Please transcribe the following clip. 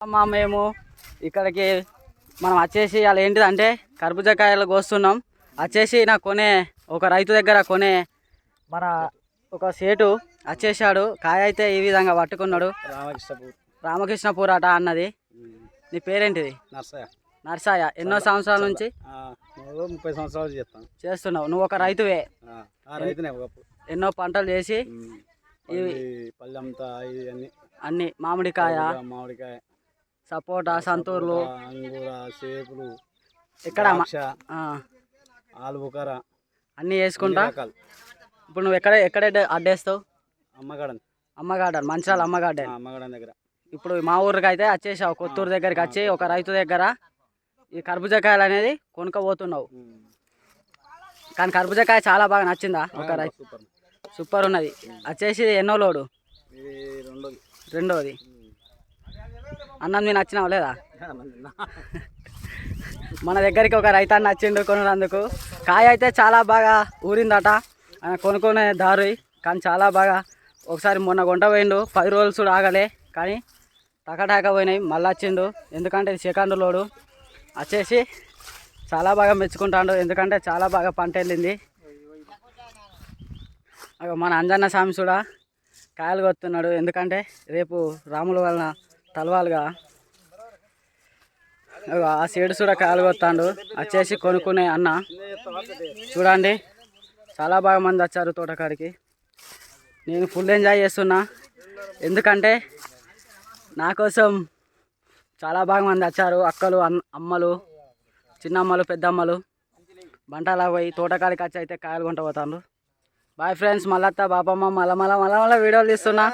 అమ్మా మేము ఇక్కడికి మనం వచ్చేసి అలా ఏంటిదంటే కర్బూజాకాయలు కోస్తున్నాం. వచ్చేసి నా కొనే ఒక రైతు దగ్గర కొనే మన ఒక సేటు వచ్చేసాడు కాయ అయితే ఈ విధంగా పట్టుకున్నాడు. రామకృష్ణపూర్. రామకృష్ణపూర్ అట అన్నది. నీ పేరేంటిది? నర్సయ్య. నర్సాయ ఎన్నో సంవత్సరాల నుంచి? ముప్పై సంవత్సరాలు చేస్తాను చేస్తున్నావు. నువ్వు ఒక రైతువే. రైతునే ఎన్నో పంటలు చేసి పల్లెంతా అన్ని. మామిడికాయ మామిడికాయ. సపోటా సంతూర్లు. అంగూర సేపులు ఇక్కడ ఆలుబుకార అన్నీ వేసుకుంటా. ఇప్పుడు నువ్వు ఎక్కడ ఎక్కడ అడ్డేస్తావు? అమ్మగాడన్ అమ్మ గార్డెన్ మంచాల అమ్మ గార్డెన్ అమ్మగాడన్ దగ్గర. ఇప్పుడు మా ఊరికి అయితే వచ్చేసావు కొత్తూరు దగ్గరికి వచ్చి ఒక రైతు దగ్గర ఈ కర్బూజాకాయలు అనేది కొనుక్కోబోతున్నావు ఉమ్. కానీ కర్బూజాకాయ చాలా బాగా నచ్చిందా ఒక రైతు? సూపర్. సూపర్ ఉన్నది. వచ్చేసి ఎన్నో లోడు? రెండోది. అన్నం నేను నచ్చినావు లేదా. మన దగ్గరికి ఒక రైతాన్ని నచ్చిండు కొనున్నందుకు. కాయ అయితే చాలా బాగా ఊరిందట. ఆయన కొనుక్కునే దారి కానీ చాలా బాగా. ఒకసారి మొన్న కొంట పోయిండు పది రోజులు చూడు ఆగలే కానీ టకటాక పోయినాయి మళ్ళీ వచ్చిండు. ఎందుకంటే ఇది సెకండ్ లోడు. వచ్చేసి చాలా బాగా మెచ్చుకుంటాడు ఎందుకంటే చాలా బాగా పంట వెళ్ళింది. మన అంజన్న స్వామి కూడా కాయలు కొడుతున్నాడు ఎందుకంటే రేపు రాముల వలన కలవాలిగా. ఆ సైడ్ కూడా కాయలు వచ్చేసి కొనుక్కునే అన్న. చూడండి. చాలా బాగా మంది వచ్చారు తోటకాడికి. నేను ఫుల్ ఎంజాయ్ చేస్తున్నా. ఎందుకంటే నా కోసం చాలా బాగా మంది వచ్చారు. అక్కలు అన్ అమ్మలు చిన్నమ్మలు పెద్దమ్మలు. బంటాలా పోయి తోటకాడికి వచ్చి అయితే కాయలు కొంట పోతాను బాయ్ ఫ్రెండ్స్ మళ్ళత్త బాపమ్మ మళ్ళా మళ్ళా మళ్ళా మళ్ళీ వీడియోలు తీస్తున్నా.